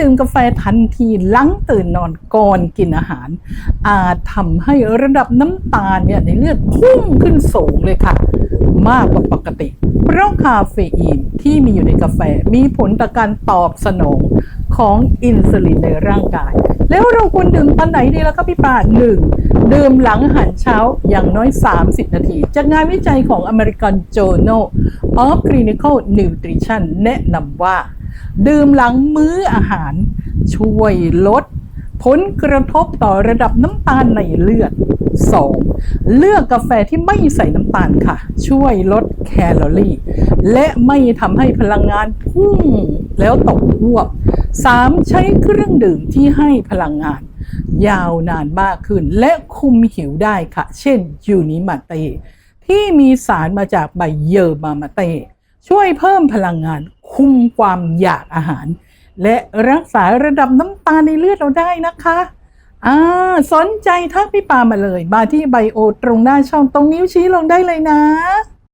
ดื่มกาแฟทันทีหลังตื่นนอนก่อนกินอาหาร อาจทำให้ระดับน้ำตาลเนี่ยในเลือดพุ่งขึ้นสูงเลยค่ะ มากกว่าปกติ เพราะคาเฟอีนที่มีอยู่ในกาแฟมีผลต่อการตอบสนองของอินซูลินในร่างกาย แล้วเราควรดื่มตอนไหนดีแล้วก็พี่ปาหนึ่งดื่มหลังอาหารเช้าอย่างน้อย 30 นาที จากงานวิจัยของ American Journal of Clinical Nutrition แนะนำว่า ดื่มหลังมื้ออาหาร ช่วยลด ผลกระทบต่อระดับน้ำตาลในเลือด 2. เลือกกาแฟที่ไม่ใส่น้ำตาลค่ะ ช่วยลดแคลอรี่ และไม่ทำให้พลังงานพุ่งแล้วตกรวบ 3. ใช้เครื่องดื่มที่ให้พลังงาน ยาวนานมากขึ้น และคุมหิวได้ค่ะ เช่นยูนิมาเตที่มีสารมาจากใบเยอร์มามาเตช่วยเพิ่มพลังงาน คุมความอยากอาหาร และรักษาระดับน้ำตาลในเลือดเราได้นะคะอ่าสนใจทักพี่ปามาเลย มาที่ไบโอตรงหน้าช่องตรงนิ้วชี้ลงได้เลยนะ